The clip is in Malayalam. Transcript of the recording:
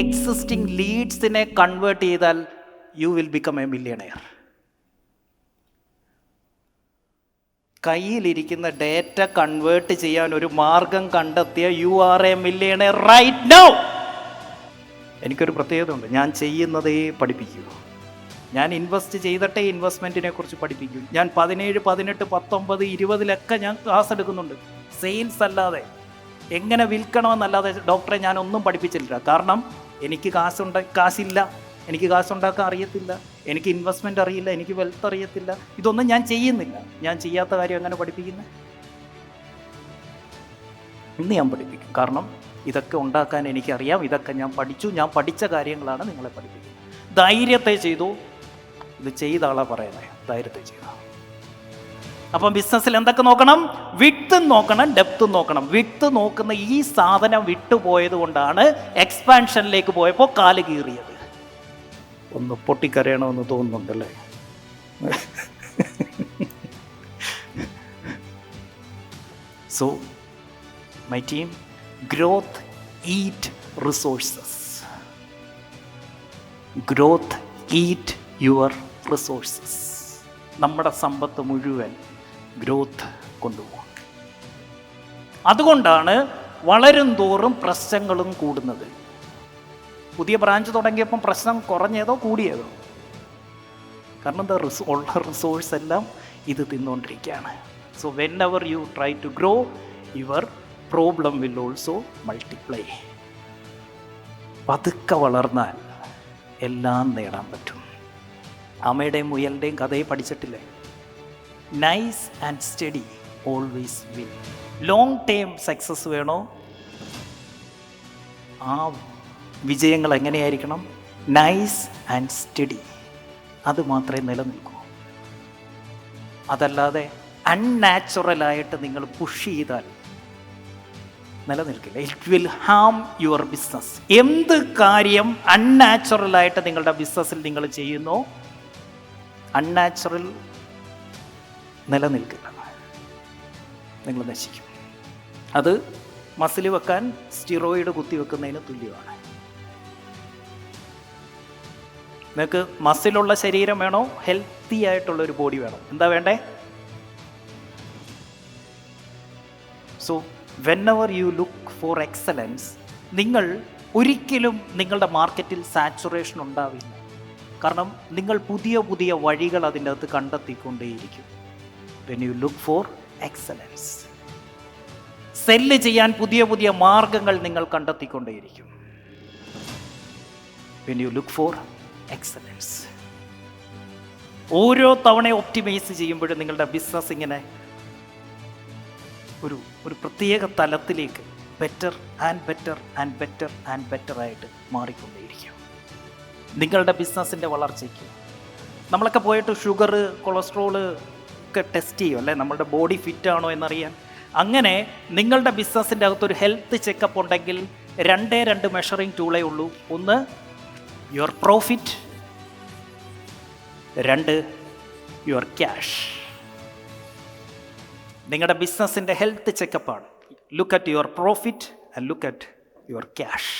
എക്സിസ്റ്റിംഗ് ലീഡ്സിനെ കൺവേർട്ട് ചെയ്താൽ you will become a millionaire കയ്യിലിരിക്കുന്ന ഡേറ്റ കൺവേർട്ട് ചെയ്യാൻ ഒരു മാർഗം കണ്ടെത്തിയ you are a millionaire right now എനിക്കൊരു പ്രത്യേകത ഉണ്ട് ഞാൻ ചെയ്യുന്നതേ പഠിപ്പിക്കൂ. ഞാൻ ഇൻവെസ്റ്റ് ചെയ്തിട്ടേ ഇൻവെസ്റ്റ്മെന്റിനെ കുറിച്ച് പഠിപ്പിക്കൂ. ഞാൻ പതിനേഴ് പതിനെട്ട് പത്തൊമ്പത് ഇരുപതിലൊക്കെ ഞാൻ ക്ലാസ് എടുക്കുന്നുണ്ട്. സെയിൽസ് അല്ലാതെ എങ്ങനെ വിൽക്കണമെന്നല്ലാതെ ഡോക്ടറെ ഞാനൊന്നും ഒന്നും പഠിപ്പിച്ചില്ല കാരണം എനിക്ക് കാശുണ്ട കാശില്ല എനിക്ക് കാശുണ്ടാക്കാൻ അറിയത്തില്ല. എനിക്ക് ഇൻവെസ്റ്റ്മെന്റ് അറിയില്ല. എനിക്ക് വെൽത്ത് അറിയത്തില്ല. ഇതൊന്നും ഞാൻ ചെയ്യുന്നില്ല. ഞാൻ ചെയ്യാത്ത കാര്യം എങ്ങനെ പഠിപ്പിക്കുന്നത് ഇന്ന് ഞാൻ പഠിപ്പിക്കും. കാരണം ഇതൊക്കെ ഉണ്ടാക്കാൻ എനിക്കറിയാം. ഇതൊക്കെ ഞാൻ പഠിച്ചു. ഞാൻ പഠിച്ച കാര്യങ്ങളാണ് നിങ്ങളെ പഠിപ്പിക്കുന്നത്. ധൈര്യത്തെ ചെയ്തു. ഇത് ചെയ്ത ആളാണ് പറയുന്നത് ധൈര്യത്തെ ചെയ്തു. അപ്പം ബിസിനസ്സിൽ എന്തൊക്കെ നോക്കണം? വിട്ട് നോക്കണം ഡെപ്ത് നോക്കണം. വിട്ട് നോക്കുന്ന ഈ സാധനം വിട്ടുപോയത് കൊണ്ടാണ് എക്സ്പാൻഷനിലേക്ക് പോയപ്പോൾ കാൽ കീറിയത്. ഒന്ന് പൊട്ടിക്കരയണമെന്ന് തോന്നുന്നുണ്ടല്ലേ? So my team growth eat resources growth eat your resources നമ്മുടെ സമ്പത്ത് മുഴുവൻ ഗ്രോത്ത് കൊണ്ടുപോകും അതുകൊണ്ടാണ് വളരും തോറും പ്രശ്നങ്ങളും കൂടുന്നത്. പുതിയ ബ്രാഞ്ച് തുടങ്ങിയപ്പം പ്രശ്നം കുറഞ്ഞതോ കൂടിയതോ? കാരണം എന്താ റിസോ ഉള്ള റിസോഴ്സ് എല്ലാം ഇത് തിന്നുകൊണ്ടിരിക്കുകയാണ് so whenever you try to grow your problem will also multiply പതുക്കെ വളർന്നാൽ എല്ലാം നേടാൻ പറ്റും. അമ്മയുടെയും മുയലിന്റെയും കഥയെ പഠിച്ചിട്ടില്ലേ? Nice and study always win long term success വേണോ? ആ വിജയങ്ങൾ എങ്ങനെയായിരിക്കണം? നൈസ് ആൻഡ് സ്റ്റഡി അത് മാത്രമേ നിലനിൽക്കൂ. അതല്ലാതെ അൺനാച്ചുറലായിട്ട് നിങ്ങൾ പുഷ് ചെയ്താൽ നിലനിൽക്കില്ല. It will harm your business എന്ത് കാര്യം അൺനാച്ചുറലായിട്ട് നിങ്ങളുടെ ബിസിനസ്സിൽ നിങ്ങൾ ചെയ്യുന്നു? അൺനാച്ചുറൽ നിലനിൽക്കില്ല. നിങ്ങൾ നശിക്കും. അത് മസിൽ വെക്കാൻ സ്റ്റിറോയിഡ് കുത്തിവെക്കുന്നതിന് തുല്യമാണ്. നിങ്ങൾക്ക് മസിലുള്ള ശരീരം വേണോ? ഹെൽത്തി ആയിട്ടുള്ള ഒരു ബോഡി വേണോ. എന്താ വേണ്ടേ? So whenever you look for excellence നിങ്ങൾ ഒരിക്കലും നിങ്ങളുടെ മാർക്കറ്റിൽ സാച്ചുറേഷൻ ഉണ്ടാവില്ല. കാരണം നിങ്ങൾ പുതിയ പുതിയ വഴികൾ അതിന്റെ അകത്ത് കണ്ടെത്തിക്കൊണ്ടേയിരിക്കും. When you look for excellence sell ചെയ്യാൻ പുതിയ പുതിയ മാർഗങ്ങൾ നിങ്ങൾ കണ്ടെത്തിക്കൊണ്ടേയിരിക്കും. When you look for excellence ഓരോ തവണ ഒപ്റ്റിമൈസ് ചെയ്യുമ്പോഴും നിങ്ങളുടെ ബിസിനസ് ഇങ്ങനെ ഒരു ഒരു പ്രത്യേക തലത്തിലേക്ക് better and better and better and better ആയിട്ട് മാറിക്കൊണ്ടേയിരിക്കും. നിങ്ങളുടെ ബിസിനസ്സിന്റെ വളർച്ചയ്ക്ക്. നമ്മളൊക്കെ പോയിട്ട് ഷുഗർ കൊളസ്ട്രോൾ ഒക്കെ ടെസ്റ്റ് ചെയ്യും അല്ലേ? നമ്മളുടെ ബോഡി ഫിറ്റ് ആണോ എന്നറിയാൻ. അങ്ങനെ നിങ്ങളുടെ ബിസിനസ്സിന്റെ അകത്തൊരു ഹെൽത്ത് ചെക്കപ്പ് ഉണ്ടെങ്കിൽ രണ്ടേ രണ്ട് മെഷറിംഗ് ടൂളേ ഉള്ളൂ. ഒന്ന് യുവർ പ്രോഫിറ്റ് രണ്ട് യുവർ ക്യാഷ് നിങ്ങളുടെ ബിസിനസ്സിന്റെ health ചെക്കപ്പാണ് look at your profit and look at your cash